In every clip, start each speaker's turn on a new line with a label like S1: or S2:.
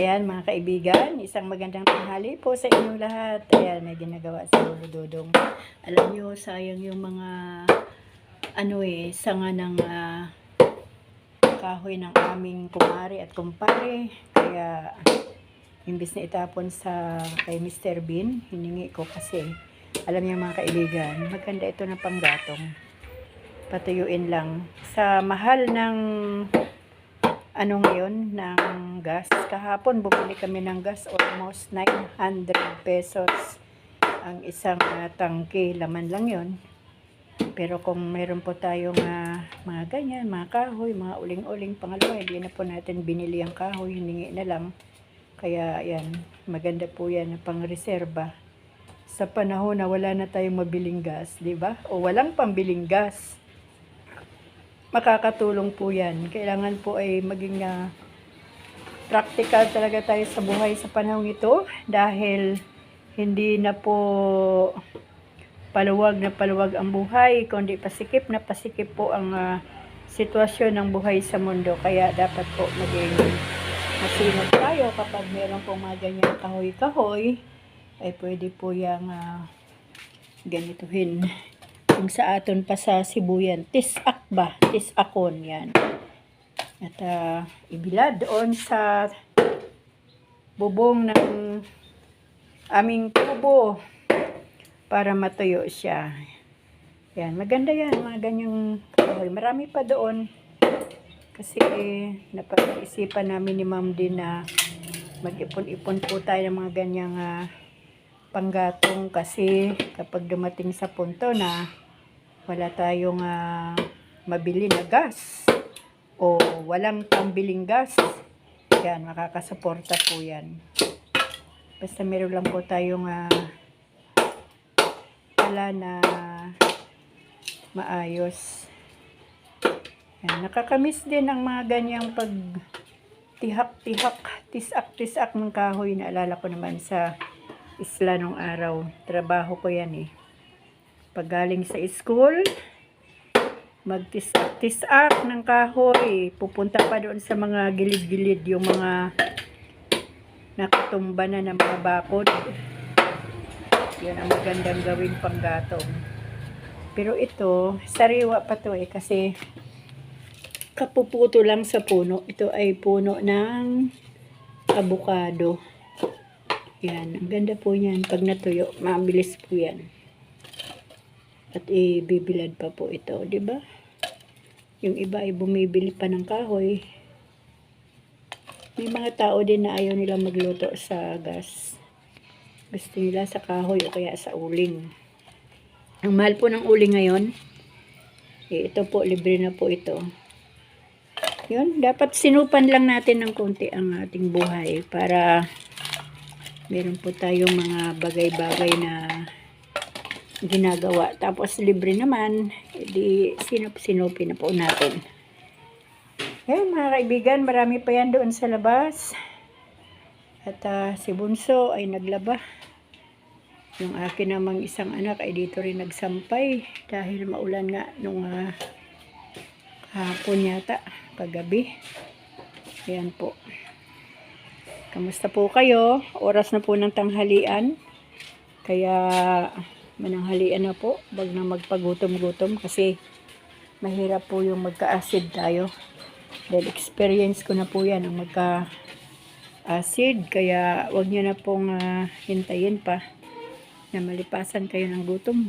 S1: Ayan mga kaibigan, isang magandang tanghali po sa inyong lahat. Ayan, may ginagawa si Lolo Dodong. Alam nyo, sayang yung mga ano eh, sanga ng ah, kahoy ng aming kumari at kumpare. Kaya, imbis na itapon sa kay Mr. Bean, hiningi ko kasi, alam niyo mga kaibigan, maganda ito ng panggatong. Patuyuin lang. Sa mahal ng ano ngayon ng gas. Kahapon bumili kami ng gas almost 900 pesos ang isang uh, tangke. Laman lang yon. Pero kung meron po tayong ah, mga ganyan, mga kahoy, mga uling-uling pangalawa, hindi na po natin binili ang kahoy, hiningi na lang. Kaya yan, maganda po yan na pang-reserba. Sa panahon na wala na tayong mabiling gas, di ba? O walang pambiling gas makakatulong po yan. Kailangan po ay maging ah, practical talaga tayo sa buhay sa panahon ito dahil hindi na po paluwag na paluwag ang buhay, kundi pasikip na pasikip po ang ah, sitwasyon ng buhay sa mundo. Kaya dapat po maging masinop tayo kapag meron pong mga ganyan kahoy-kahoy, ay pwede po yung ah, ganituhin kung sa aton pa sa Sibuyan. Tisak ba? Tisakon yan. At ah, ibilad doon sa bubong ng aming kubo para matuyo siya. Yan, maganda yan, mga ganyang kahoy. Marami pa doon. Kasi napag-isipan namin ni ma'am din na mag-ipon-ipon po tayo ng mga ganyang ah, panggatong kasi kapag dumating sa punto na wala tayong ah, mabili na gas o walang pambiling gas, yan, makakasuporta po yan. Basta meron lang po tayong ah, pala na maayos. Yan, nakakamiss din ang mga ganyang pag tihak-tihak, tisak-tisak ng kahoy. Naalala ko naman sa isla nung araw. Trabaho ko yan eh. Pag galing sa school, magtisak-tisak ng kahoy. Pupunta pa doon sa mga gilid-gilid yung mga nakatumba na ng mga bakod. Yun ang magandang gawing panggatong. Pero ito, sariwa pa to eh kasi kapuputo lang sa puno. Ito ay puno ng avocado. Yan, ang ganda po yan. Pag natuyo, mabilis po yan. At ibibilad pa po ito, di ba? Yung iba ay bumibili pa ng kahoy. May mga tao din na ayaw nila magluto sa gas. Gusto nila sa kahoy o kaya sa uling. Ang mahal po ng uling ngayon, eh, ito po, libre na po ito. Yun, dapat sinupan lang natin ng konti ang ating buhay para meron po tayong mga bagay-bagay na ginagawa. Tapos libre naman, di sinup-sinupi na po natin. Ayan mga kaibigan, marami pa yan doon sa labas. At ah, si Bunso ay naglaba. Yung akin namang isang anak ay dito rin nagsampay dahil maulan nga nung ah, hapon yata, paggabi. Ayan po. Kamusta po kayo? Oras na po ng tanghalian. Kaya mananghalian na po. Wag na magpagutom-gutom kasi mahirap po yung magka-acid tayo. Dahil experience ko na po yan ang magka-acid. Kaya wag nyo na pong ah, hintayin pa na malipasan kayo ng gutom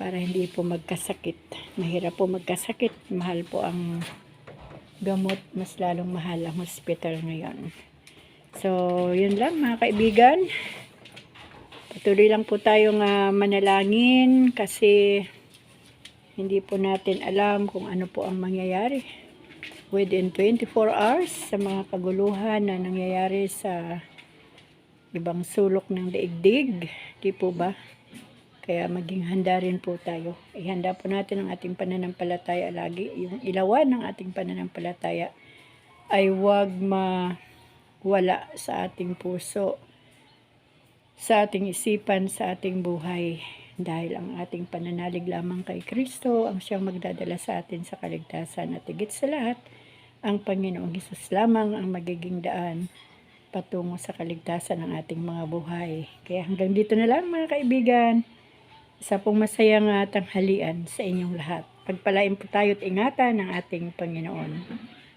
S1: para hindi po magkasakit. Mahirap po magkasakit. Mahal po ang gamot, mas lalong mahal ang hospital ngayon. So, yun lang mga kaibigan. Patuloy lang po tayong ah, manalangin kasi hindi po natin alam kung ano po ang mangyayari within 24 hours sa mga kaguluhan na nangyayari sa ibang sulok ng daigdig. Di po ba? Kaya maging handa rin po tayo. Ihanda po natin ang ating pananampalataya lagi. Yung ilawan ng ating pananampalataya ay huwag mawala sa ating puso, sa ating isipan, sa ating buhay. Dahil ang ating pananalig lamang kay Kristo ang siyang magdadala sa atin sa kaligtasan at higit sa lahat ang Panginoong Hesus lamang ang magiging daan patungo sa kaligtasan ng ating mga buhay. Kaya hanggang dito na lang mga kaibigan. Isa pong masayang ah, tanghalian sa inyong lahat. Pagpalain po tayo at ingatan ng ating Panginoon.